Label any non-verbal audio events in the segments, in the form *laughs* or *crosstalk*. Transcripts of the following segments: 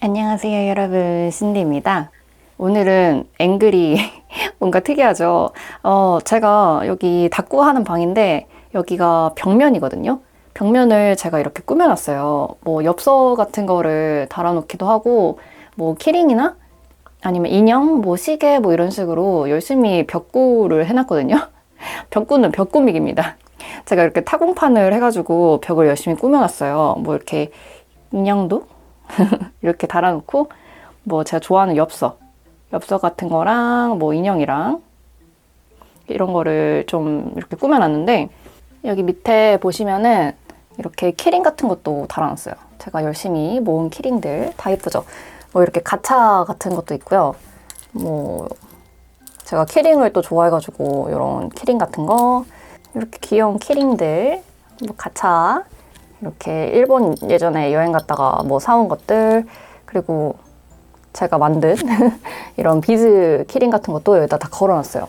안녕하세요 여러분. 신디입니다. 오늘은 앵글이 *laughs* 뭔가 특이하죠? 어, 제가 여기 닦고 하는 방인데 여기가 벽면이거든요? 벽면을 제가 이렇게 꾸며놨어요. 뭐 엽서 같은 거를 달아놓기도 하고 뭐 키링이나 아니면 인형, 뭐 시계 뭐 이런 식으로 열심히 벽구를 해놨거든요? *laughs* 벽구는 벽꾸미기입니다. 제가 이렇게 타공판을 해가지고 벽을 열심히 꾸며놨어요. 뭐 이렇게 인형도 *laughs* 이렇게 달아놓고 뭐 제가 좋아하는 엽서 엽서 같은 거랑 뭐 인형이랑 이런 거를 좀 이렇게 꾸며놨는데 여기 밑에 보시면은 이렇게 키링 같은 것도 달아놨어요. 제가 열심히 모은 키링들 다 예쁘죠? 뭐 이렇게 가차 같은 것도 있고요. 뭐 제가 키링을 또 좋아해가지고 이런 키링 같은 거 이렇게 귀여운 키링들 뭐 가차 이렇게 일본 예전에 여행 갔다가 뭐 사온 것들 그리고 제가 만든 *laughs* 이런 비즈 키링 같은 것도 여기다 다 걸어놨어요.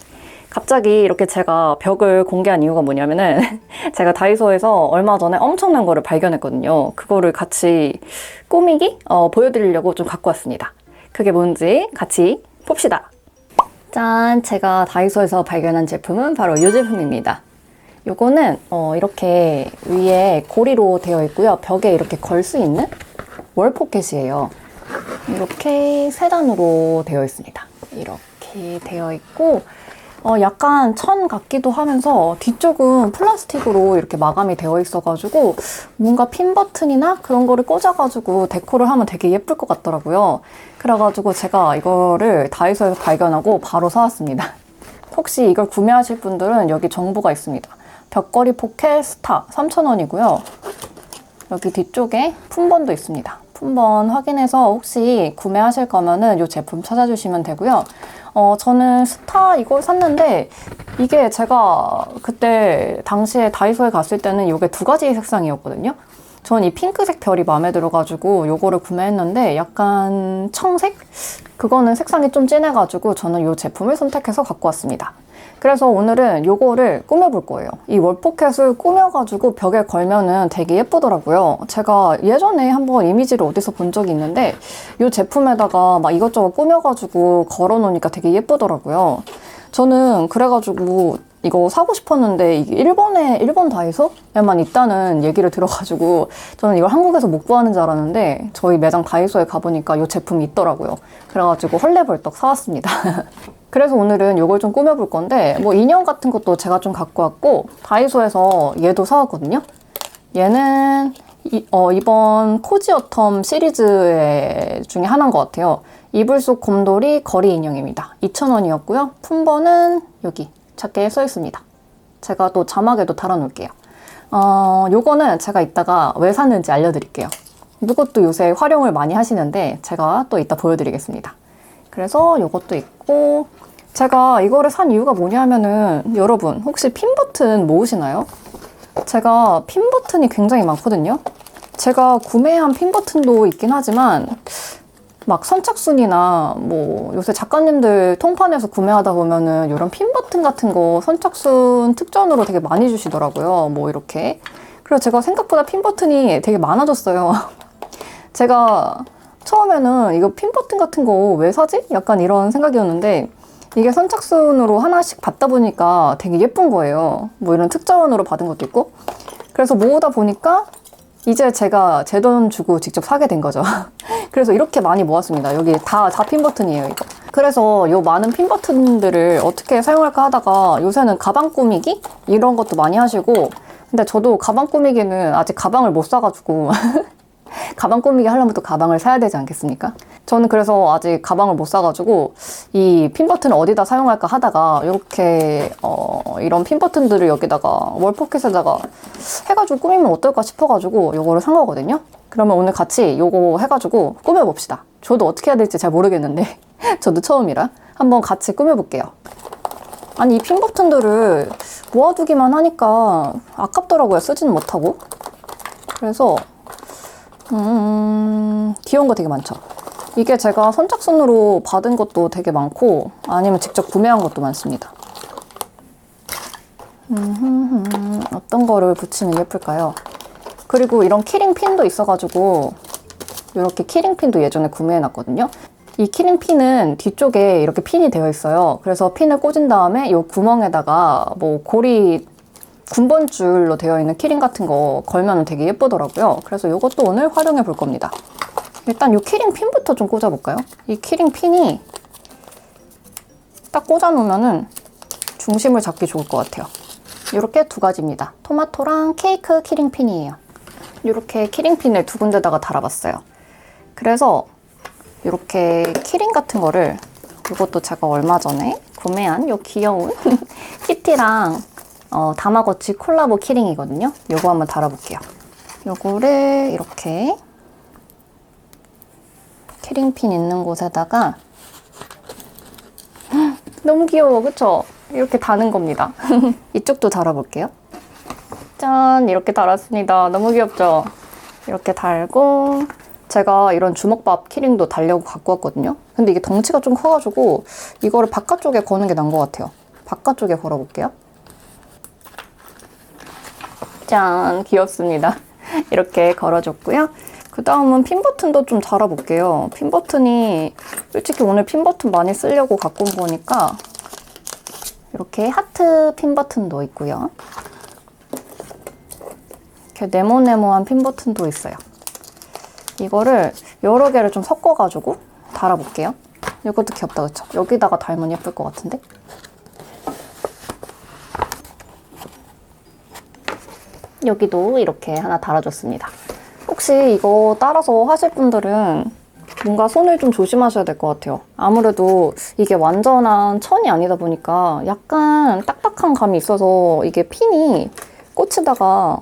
갑자기 이렇게 제가 벽을 공개한 이유가 뭐냐면은 *laughs* 제가 다이소에서 얼마 전에 엄청난 거를 발견했거든요. 그거를 같이 꾸미기 어, 보여드리려고 좀 갖고 왔습니다. 그게 뭔지 같이 봅시다. 짠! 제가 다이소에서 발견한 제품은 바로 이 제품입니다. 요거는 어, 이렇게 위에 고리로 되어 있고요. 벽에 이렇게 걸 수 있는 월 포켓이에요. 이렇게 세 단으로 되어 있습니다. 이렇게 되어 있고 어, 약간 천 같기도 하면서 뒤쪽은 플라스틱으로 이렇게 마감이 되어 있어가지고 뭔가 핀 버튼이나 그런 거를 꽂아가지고 데코를 하면 되게 예쁠 것 같더라고요. 그래가지고 제가 이거를 다이소에서 발견하고 바로 사왔습니다. 혹시 이걸 구매하실 분들은 여기 정보가 있습니다. 벽걸이 포켓 스타 3,000원이고요. 여기 뒤쪽에 품번도 있습니다. 품번 확인해서 혹시 구매하실 거면은 이 제품 찾아주시면 되고요. 어, 저는 스타 이걸 샀는데 이게 제가 그때 당시에 다이소에 갔을 때는 이게 두 가지 색상이었거든요. 전 이 핑크색 별이 마음에 들어가지고 요거를 구매했는데 약간 청색? 그거는 색상이 좀 진해가지고 저는 이 제품을 선택해서 갖고 왔습니다. 그래서 오늘은 요거를 꾸며볼 거예요. 이 월포켓을 꾸며가지고 벽에 걸면은 되게 예쁘더라고요. 제가 예전에 한번 이미지를 어디서 본 적이 있는데 이 제품에다가 막 이것저것 꾸며가지고 걸어놓으니까 되게 예쁘더라고요. 저는 그래가지고 이거 사고 싶었는데 이게 일본에 일본 다이소에만 있다는 얘기를 들어가지고 저는 이걸 한국에서 못 구하는 줄 알았는데 저희 매장 다이소에 가보니까 이 제품이 있더라고요. 그래가지고 헐레벌떡 사왔습니다. *laughs* 그래서 오늘은 이걸 좀 꾸며볼 건데 뭐 인형 같은 것도 제가 좀 갖고 왔고 다이소에서 얘도 사왔거든요. 얘는 이, 어, 이번 코지 어텀 시리즈 중에 하나인 것 같아요. 이불 속 곰돌이 거리 인형입니다. 2,000원이었고요. 품번은 여기 작게 써 있습니다. 제가 또 자막에도 달아놓을게요. 어, 요거는 제가 이따가 왜 샀는지 알려드릴게요. 이것도 요새 활용을 많이 하시는데 제가 또 이따 보여드리겠습니다. 그래서 요것도 있고 제가 이거를 산 이유가 뭐냐면은 여러분 혹시 핀 버튼 모으시나요? 제가 핀 버튼이 굉장히 많거든요. 제가 구매한 핀 버튼도 있긴 하지만 막 선착순이나 뭐 요새 작가님들 통판에서 구매하다 보면은 이런 핀 버튼 같은 거 선착순 특전으로 되게 많이 주시더라고요. 뭐 이렇게. 그래서 제가 생각보다 핀 버튼이 되게 많아졌어요. *laughs* 제가 처음에는 이거 핀 버튼 같은 거 왜 사지? 약간 이런 생각이었는데 이게 선착순으로 하나씩 받다 보니까 되게 예쁜 거예요. 뭐 이런 특전으로 받은 것도 있고. 그래서 모으다 보니까 이제 제가 제 돈 주고 직접 사게 된 거죠. *laughs* 그래서 이렇게 많이 모았습니다. 여기 다, 다핀 버튼이에요, 이거. 그래서 이 많은 핀 버튼들을 어떻게 사용할까 하다가 요새는 가방 꾸미기? 이런 것도 많이 하시고 근데 저도 가방 꾸미기는 아직 가방을 못 사가지고 *laughs* 가방 꾸미기 하려면 또 가방을 사야 되지 않겠습니까? 저는 그래서 아직 가방을 못 사가지고 이 핀 버튼을 어디다 사용할까 하다가 이렇게 어 이런 핀 버튼들을 여기다가 월포켓에다가 해가지고 꾸미면 어떨까 싶어가지고 이거를 산 거거든요. 그러면 오늘 같이 이거 해가지고 꾸며봅시다. 저도 어떻게 해야 될지 잘 모르겠는데 *laughs* 저도 처음이라 한번 같이 꾸며볼게요. 아니 이 핀 버튼들을 모아두기만 하니까 아깝더라고요. 쓰지는 못하고. 그래서 음, 귀여운 거 되게 많죠. 이게 제가 선착순으로 받은 것도 되게 많고 아니면 직접 구매한 것도 많습니다. 음, 어떤 거를 붙이면 예쁠까요? 그리고 이런 키링 핀도 있어가지고 이렇게 키링 핀도 예전에 구매해놨거든요. 이 키링 핀은 뒤쪽에 이렇게 핀이 되어 있어요. 그래서 핀을 꽂은 다음에 이 구멍에다가 뭐 고리 군번줄로 되어 있는 키링 같은 거 걸면 되게 예쁘더라고요. 그래서 이것도 오늘 활용해 볼 겁니다. 일단 이 키링 핀부터 좀 꽂아볼까요? 이 키링 핀이 딱 꽂아놓으면은 중심을 잡기 좋을 것 같아요. 이렇게 두 가지입니다. 토마토랑 케이크 키링 핀이에요. 이렇게 키링 핀을 두 군데다가 달아봤어요. 그래서 이렇게 키링 같은 거를 이것도 제가 얼마 전에 구매한 이 귀여운 *laughs* 키티랑 어, 다마고치 콜라보 키링이거든요. 요거 한번 달아볼게요. 요거를 이렇게 키링핀 있는 곳에다가 헉, *gasps* 너무 귀여워, 그쵸? 이렇게 다는 겁니다. *laughs* 이쪽도 달아볼게요. 짠! 이렇게 달았습니다. 너무 귀엽죠? 이렇게 달고 제가 이런 주먹밥 키링도 달려고 갖고 왔거든요. 근데 이게 덩치가 좀 커가지고 이거를 바깥쪽에 거는 게 나은 것 같아요. 바깥쪽에 걸어볼게요. 짠! 귀엽습니다. *laughs* 이렇게 걸어줬고요. 그 다음은 핀 버튼도 좀 달아볼게요. 핀 버튼이 솔직히 오늘 핀 버튼 많이 쓰려고 갖고 온 거니까 이렇게 하트 핀 버튼도 있고요. 이렇게 네모네모한 핀 버튼도 있어요. 이거를 여러 개를 좀 섞어가지고 달아볼게요. 이것도 귀엽다, 그쵸? 여기다가 달면 예쁠 것 같은데? 여기도 이렇게 하나 달아줬습니다. 혹시 이거 따라서 하실 분들은 뭔가 손을 좀 조심하셔야 될 것 같아요. 아무래도 이게 완전한 천이 아니다 보니까 약간 딱딱한 감이 있어서 이게 핀이 꽂히다가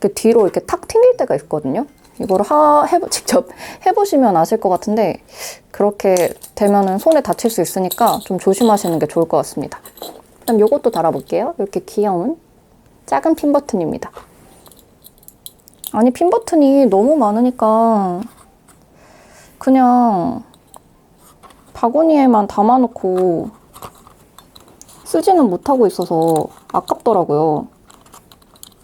이렇게 뒤로 이렇게 탁 튕길 때가 있거든요. 이거를 하, 해, *laughs* 직접 해보시면 아실 것 같은데 그렇게 되면은 손에 다칠 수 있으니까 좀 조심하시는 게 좋을 것 같습니다. 그다음 요것도 달아볼게요. 이렇게 귀여운 작은 핀 버튼입니다. 아니 핀 버튼이 너무 많으니까 그냥 바구니에만 담아놓고 쓰지는 못하고 있어서 아깝더라고요.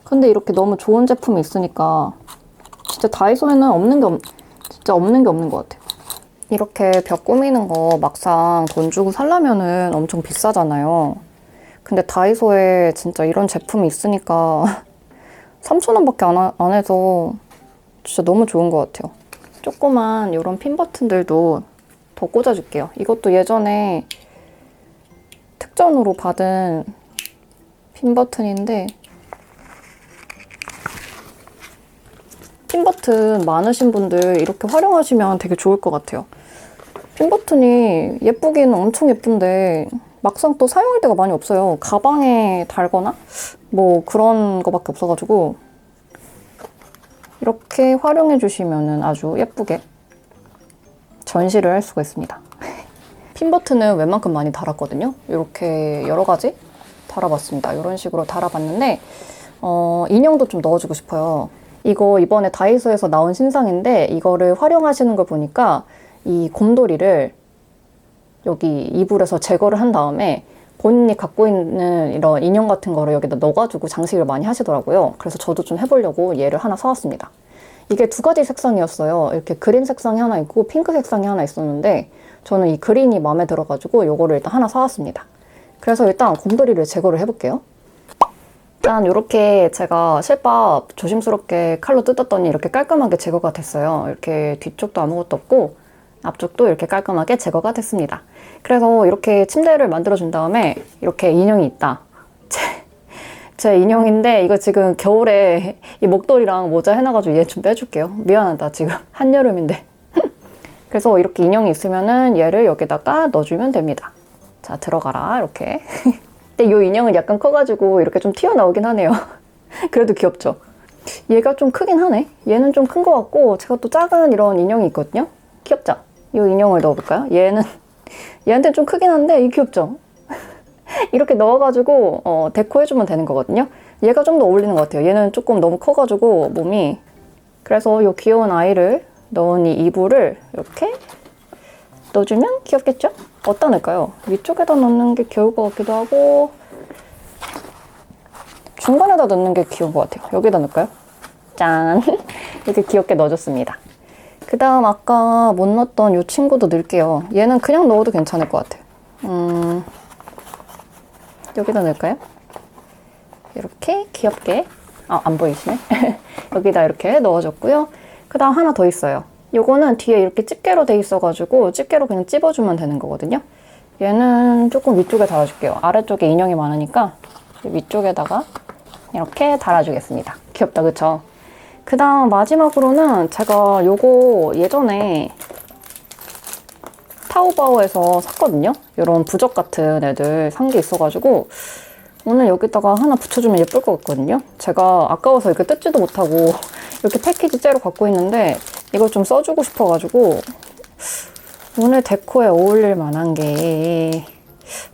근데 이렇게 너무 좋은 제품이 있으니까 진짜 다이소에는 없는 게 없, 진짜 없는 게 없는 것 같아요. 이렇게 벽 꾸미는 거 막상 돈 주고 살려면은 엄청 비싸잖아요. 근데 다이소에 진짜 이런 제품이 있으니까 *laughs* 3,000원밖에 안, 하- 안 해서 진짜 너무 좋은 것 같아요. 조그만 이런 핀 버튼들도 더 꽂아줄게요. 이것도 예전에 특전으로 받은 핀 버튼인데 핀 버튼 많으신 분들 이렇게 활용하시면 되게 좋을 것 같아요. 핀 버튼이 예쁘기는 엄청 예쁜데 막상 또 사용할 데가 많이 없어요. 가방에 달거나 뭐 그런 거밖에 없어가지고 이렇게 활용해 주시면 아주 예쁘게 전시를 할 수가 있습니다. *laughs* 핀 버튼은 웬만큼 많이 달았거든요. 이렇게 여러 가지 달아봤습니다. 이런 식으로 달아봤는데 어, 인형도 좀 넣어주고 싶어요. 이거 이번에 다이소에서 나온 신상인데 이거를 활용하시는 걸 보니까 이 곰돌이를 여기 이불에서 제거를 한 다음에 본인이 갖고 있는 이런 인형 같은 거를 여기다 넣어가지고 장식을 많이 하시더라고요. 그래서 저도 좀 해보려고 얘를 하나 사왔습니다. 이게 두 가지 색상이었어요. 이렇게 그린 색상이 하나 있고 핑크 색상이 하나 있었는데 저는 이 그린이 마음에 들어가지고 이거를 일단 하나 사왔습니다. 그래서 일단 곰돌이를 제거를 해볼게요. 일단 이렇게 제가 실밥 조심스럽게 칼로 뜯었더니 이렇게 깔끔하게 제거가 됐어요. 이렇게 뒤쪽도 아무것도 없고 앞쪽도 이렇게 깔끔하게 제거가 됐습니다. 그래서 이렇게 침대를 만들어준 다음에 이렇게 인형이 있다. *laughs* 제, 제 인형인데 이거 지금 겨울에 이 목도리랑 모자 해놔가지고 얘 좀 빼줄게요. 미안하다 지금 *laughs* 한여름인데. *laughs* 그래서 이렇게 인형이 있으면은 얘를 여기다가 넣어주면 됩니다. 자 들어가라 이렇게. 근데 이 인형은 약간 커가지고 이렇게 좀 튀어나오긴 하네요. 그래도 귀엽죠? 얘가 좀 크긴 하네. 얘는 좀 큰 것 같고 제가 또 작은 이런 인형이 있거든요. 귀엽죠? 이 인형을 넣어볼까요? 얘는 얘한테 좀 크긴 한데 이 귀엽죠? *laughs* 이렇게 넣어가지고 어, 데코 해주면 되는 거거든요. 얘가 좀 더 어울리는 것 같아요. 얘는 조금 너무 커가지고 몸이 그래서 이 귀여운 아이를 넣은 이 이불을 이렇게 넣어주면 귀엽겠죠? 어디다 넣을까요? 위쪽에다 넣는 게 귀여울 것 같기도 하고 중간에다 넣는 게 귀여운 것 같아요. 여기다 넣을까요? 짠! *laughs* 이렇게 귀엽게 넣어줬습니다. 그 다음 아까 못 넣었던 이 친구도 넣을게요. 얘는 그냥 넣어도 괜찮을 것 같아요. 음, 여기다 넣을까요? 이렇게 귀엽게. 아, 안 보이시네? *laughs* 여기다 이렇게 넣어줬고요. 그 다음 하나 더 있어요. 요거는 뒤에 이렇게 집게로 돼 있어가지고 집게로 그냥 찝어주면 되는 거거든요. 얘는 조금 위쪽에 달아줄게요. 아래쪽에 인형이 많으니까 위쪽에다가 이렇게 달아주겠습니다. 귀엽다, 그쵸? 그 다음 마지막으로는 제가 요거 예전에 타오바오에서 샀거든요. 이런 부적 같은 애들 산 게 있어가지고 오늘 여기다가 하나 붙여주면 예쁠 것 같거든요. 제가 아까워서 이렇게 뜯지도 못하고 *laughs* 이렇게 패키지째로 갖고 있는데 이걸 좀 써주고 싶어가지고 오늘 데코에 어울릴 만한 게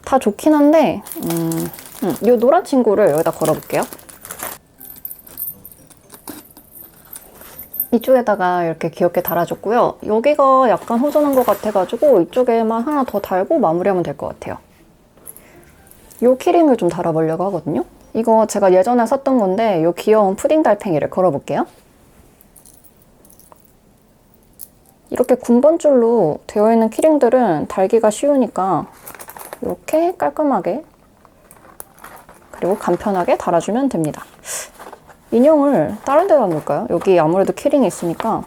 다 좋긴 한데 음, 음, 이 노란 친구를 여기다 걸어볼게요. 이쪽에다가 이렇게 귀엽게 달아줬고요. 여기가 약간 허전한 것 같아가지고 이쪽에만 하나 더 달고 마무리하면 될 것 같아요. 요 키링을 좀 달아보려고 하거든요. 이거 제가 예전에 샀던 건데 요 귀여운 푸딩 달팽이를 걸어볼게요. 이렇게 군번줄로 되어 있는 키링들은 달기가 쉬우니까 이렇게 깔끔하게 그리고 간편하게 달아주면 됩니다. 인형을 다른 데다 놓을까요? 여기 아무래도 키링이 있으니까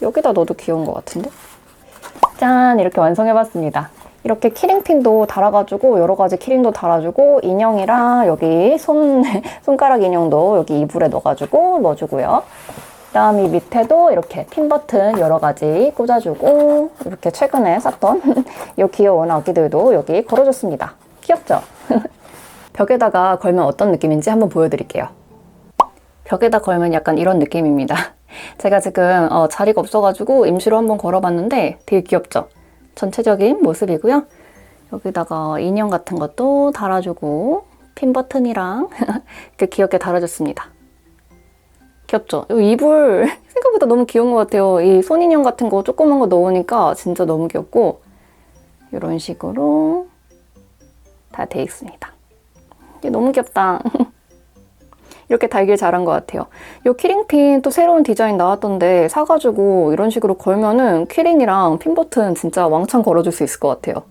여기다 넣어도 귀여운 것 같은데? 짠! 이렇게 완성해봤습니다. 이렇게 키링핀도 달아가지고 여러 가지 키링도 달아주고 인형이랑 여기 손, *laughs* 손가락 인형도 여기 이불에 넣어가지고 넣어주고요. 그다음 이 밑에도 이렇게 핀 버튼 여러 가지 꽂아주고 이렇게 최근에 샀던 *laughs* 이 귀여운 아기들도 여기 걸어줬습니다. 귀엽죠? *laughs* 벽에다가 걸면 어떤 느낌인지 한번 보여드릴게요. 벽에다 걸면 약간 이런 느낌입니다. *laughs* 제가 지금 어, 자리가 없어가지고 임시로 한번 걸어봤는데 되게 귀엽죠? 전체적인 모습이고요. 여기다가 인형 같은 것도 달아주고 핀 버튼이랑 *laughs* 이렇게 귀엽게 달아줬습니다. 귀엽죠? 이 이불 *laughs* 생각보다 너무 귀여운 것 같아요. 이 손인형 같은 거 조그만 거 넣으니까 진짜 너무 귀엽고 이런 식으로 다 돼 있습니다. 이게 너무 귀엽다. 이렇게 달길 잘한 것 같아요. 이 키링핀 또 새로운 디자인 나왔던데 사가지고 이런 식으로 걸면은 키링이랑 핀 버튼 진짜 왕창 걸어줄 수 있을 것 같아요.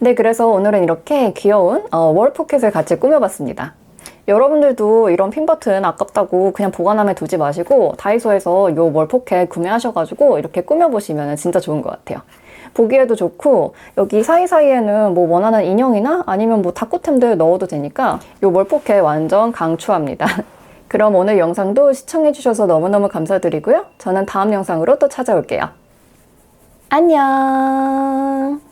네, 그래서 오늘은 이렇게 귀여운 어, 월 포켓을 같이 꾸며봤습니다. 여러분들도 이런 핀 버튼 아깝다고 그냥 보관함에 두지 마시고 다이소에서 요 월 포켓 구매하셔가지고 이렇게 꾸며보시면 진짜 좋은 것 같아요. 보기에도 좋고 여기 사이사이에는 뭐 원하는 인형이나 아니면 뭐 다꾸템들 넣어도 되니까 요 몰포켓 완전 강추합니다. *laughs* 그럼 오늘 영상도 시청해주셔서 너무너무 감사드리고요. 저는 다음 영상으로 또 찾아올게요. 안녕!